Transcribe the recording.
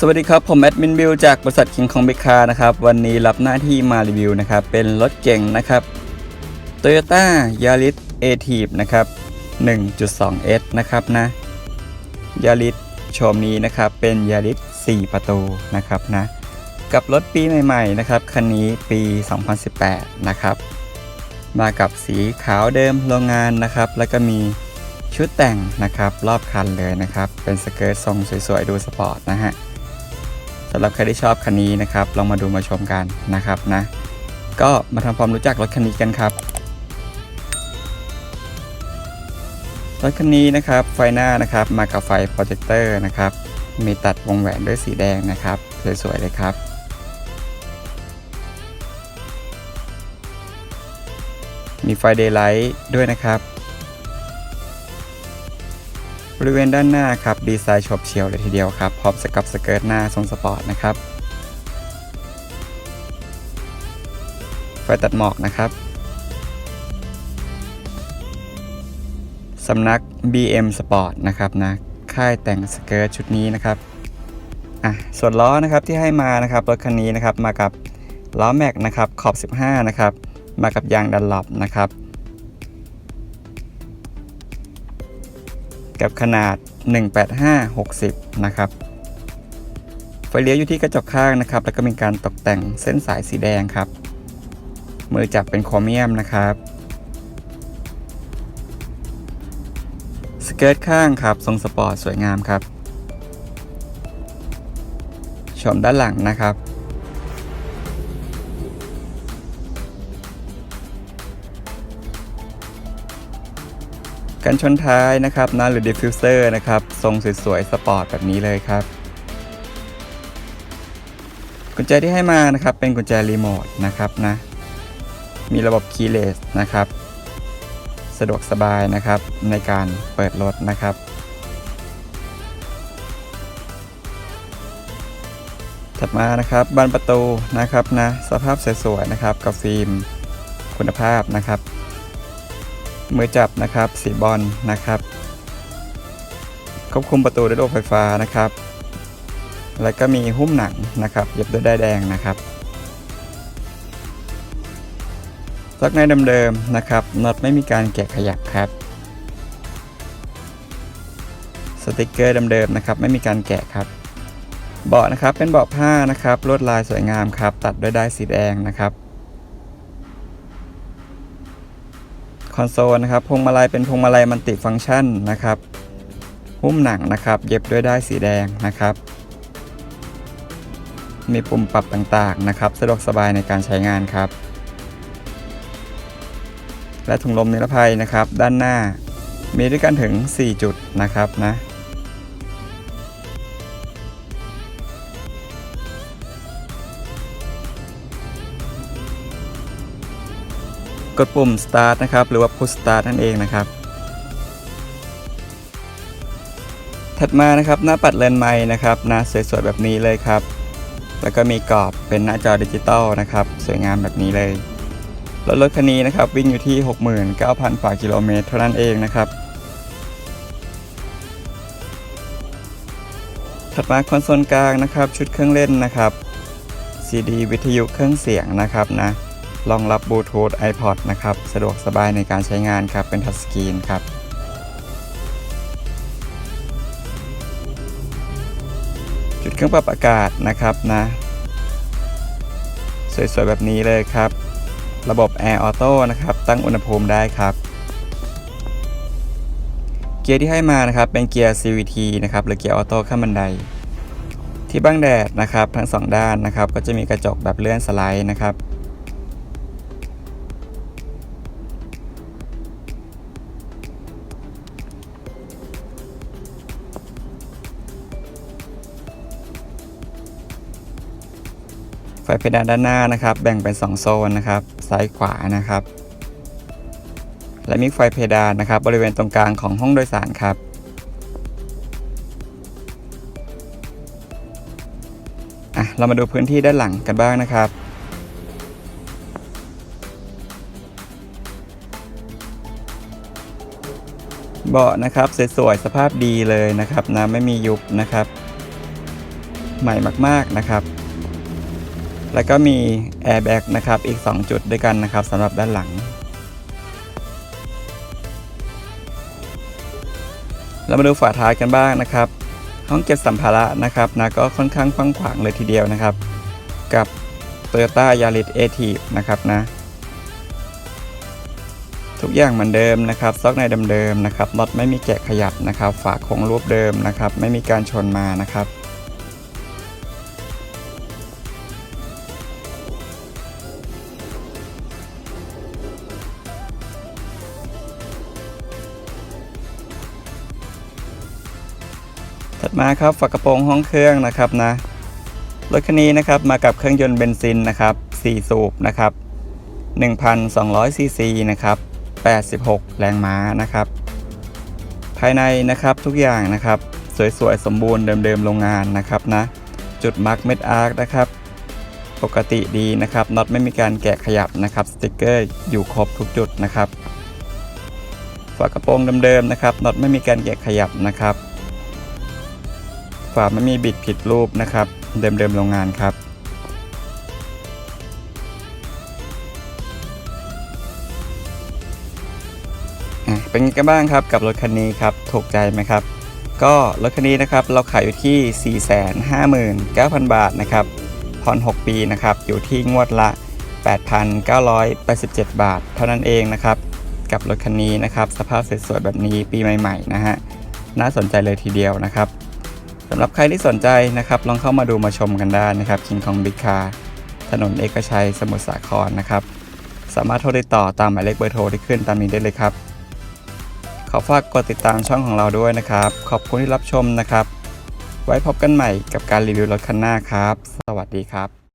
สวัสดีครับ ผมแอดมินบิวจากบริษัทคิงคองเบคานะครับ วันนี้รับหน้าที่มารีวิวนะครับ เป็นรถเก่งนะครับ Toyota Yaris a t i v นะครับ 1.2S นะครับนะ Yaris โฉมนี้นะครับ เป็น Yaris 4 ประตูนะครับนะ กับรถปีใหม่ๆนะครับ คันนี้ปี 2018 นะครับ มากับสีขาวเดิมโรงงานนะครับ แล้วก็มีชุดแต่งนะครับ รอบคันเลยนะครับ เป็นสเกิร์ตทรงสวยๆ ดูสปอร์ตนะฮะ สำหรับใครที่ชอบคันนี้นะครับลองมาดูมาชมกันนะครับนะ ก็มาทำความรู้จักรถคันนี้กันครับรถคันนี้นะครับไฟหน้านะครับมากับไฟโปรเจคเตอร์นะครับมีตัดวงแหวนด้วยสีแดงนะครับสวยๆเลยครับมีไฟเดย์ไลท์ด้วยนะครับ บริเวณด้านหน้าครับดีไซน์ฉบเฉียวเลยทีเดียวครับพร้อมสกับสเกิร์ตหน้าทรงสปอร์ตนะครับไฟตัดหมอกนะครับสำนัก BM Sport นะครับนะค่ายแต่งสเกิร์ตชุดนี้นะครับอะส่วนล้อนะครับที่ให้มานะครับรถคันนี้นะครับมากับล้อแม็กนะครับขอบ 15 นะครับ มากับยางดันหลับนะครับ กับขนาด 185 60 นะครับ ไฟเลี้ยวอยู่ที่กระจกข้างนะครับ แล้วก็มีการตกแต่งเส้นสายสีแดงครับ มือจับเป็นโครเมียมนะครับ สเกิร์ตข้างครับ ทรงสปอร์ตสวยงามครับ ชมด้านหลังนะครับ กันชนท้ายนะครับนะหรือดิฟฟิวเซอร์นะครับ ทรงสวยๆ สปอร์ตแบบนี้เลยครับ กุญแจที่ให้มานะครับ เป็นกุญแจรีโมทนะครับนะ มีระบบคีย์เลสนะครับ สะดวกสบายนะครับในการเปิดรถนะครับถัดมานะครับบานประตูนะครับนะสภาพสวยๆนะครับกับฟิล์มคุณภาพนะครับ มือจับนะครับสีบอลนะครับ ควบคุมประตูด้วยระบบไฟฟ้านะครับ แล้วก็มีหุ้มหนังนะครับเย็บด้วยด้ายแดงนะครับลักในเดิมๆนะครับน็อตไม่มีการแกะขยับครับ สติกเกอร์เดิมๆนะครับ ไม่มีการแกะครับ เบาะนะครับเป็นเบาะผ้านะครับลวดลายสวยงามครับ ตัดด้วยด้ายสีแดงนะครับ คอนโซลนะครับพวงมาลัยเป็นพวงมาลัยมันติฟังก์ชันนะครับหุ้มหนังนะครับเย็บด้วยด้ายสีแดงนะครับ มีปุ่มปรับต่างๆนะครับ สะดวกสบายในการใช้งานครับ และถุงลมนิรภัยนะครับ ด้านหน้ามีด้วยกันถึง 4 จุดนะครับนะ กดปุ่ม start นะครับ หรือว่า push start นั่นเองนะครับ ถัดมานะครับหน้าปัดเลนไม้นะครับหน้าสวยๆแบบนี้เลยครับ แล้วก็มีกรอบเป็นหน้าจอดิจิตอลนะครับ สวยงามแบบนี้เลยรถรถคันนี้นะครับวิ่งอยู่ที่ 69,000กว่ากิโลเมตรเท่านั้นเองนะครับถัดมาคอนโซลกลางนะครับ ชุดเครื่องเล่นนะครับ CD วิทยุเครื่องเสียงนะครับนะ รองรับบลูทูธ iPod นะครับ สะดวกสบายในการใช้งานครับ เป็นทัชสกรีนครับ จุดเครื่องปรับอากาศนะครับนะ สวยๆ แบบนี้เลยครับ ระบบ Air Auto นะครับ ตั้งอุณหภูมิได้ครับ เกียร์ที่ให้มานะครับ เป็นเกียร์ CVT นะครับ หรือเกียร์ออโต้ข้ามบันไดที่บังแดดนะครับทั้งสองด้านนะครับ ก็จะมีกระจกแบบเลื่อนสไลด์นะครับ ไฟเพดานด้านหน้านะครับ แบ่งเป็น 2 โซนนะครับ ซ้ายขวานะครับ และมีไฟเพดานนะครับ บริเวณตรงกลางของห้องโดยสารครับ อะ เรามาดูพื้นที่ด้านหลังกันบ้างนะครับเบาะนะครับสวยๆสภาพดีเลยนะครับนะไม่มียุบนะครับ ใหม่มากๆนะครับ แล้วก็มีแอร์แบ็กนะครับอีก 2 จุดด้วยกันนะครับสำหรับด้านหลัง เรามาดูฝาท้ายกันบ้างนะครับ ห้องเก็บสัมภาระนะครับนะก็ค่อนข้างกว้างขวางเลยทีเดียวนะครับ กับ Toyota Yaris a t i v นะครับนะทุกอย่างเหมือนเดิมนะครับซอกในเดิมๆนะครับน็อตไม่มีแกะขยับนะครับ ฝาคงรูปเดิมนะครับ ไม่มีการชนมานะครับ ถัดมาครับฝากระโปรงห้องเครื่องนะครับนะรถคันนี้นะครับมากับเครื่องยนต์เบนซินนะครับ4สูบนะครับ1,200ซีซีนะครับ86 แรงม้านะครับ ภายในนะครับทุกอย่างนะครับ สวยๆ สมบูรณ์เดิมๆ โรงงานนะครับนะ จุดมาร์กเม็ดอาร์คนะครับ ปกติดีนะครับน็อตไม่มีการแกะขยับนะครับสติกเกอร์อยู่ครบทุกจุดนะครับฝากระโปรงเดิมๆนะครับน็อตไม่มีการแกะขยับนะครับ ฝาไม่มีบิดผิดรูปนะครับ เดิมๆโรงงานครับ เป็นไงกันบ้างครับกับรถคันนี้ครับ ถูกใจไหมครับ ก็รถคันนี้นะครับเราขายอยู่ที่ 459,000 บาทนะครับผ่อน6 ปีนะครับอยู่ที่งวดละ 8,987 บาท เท่านั้นเองนะครับกับรถคันนี้นะครับ สภาพสวยๆแบบนี้ปีใหม่ ๆ นะฮะ น่าสนใจเลยทีเดียวนะครับ สำหรับใครที่สนใจนะครับ ลองเข้ามาดูมาชมกันได้นะครับ King Kong Big Car ถนนเอกชัยสมุทรสาครนะครับ สามารถโทรติดต่อตามหมายเลขเบอร์โทรที่ขึ้นตามนี้ได้เลยครับ ขอฝากกดติดตามช่องของเราด้วยนะครับ ขอบคุณที่รับชมนะครับ ไว้พบกันใหม่กับการรีวิวรถคันหน้าครับ สวัสดีครับ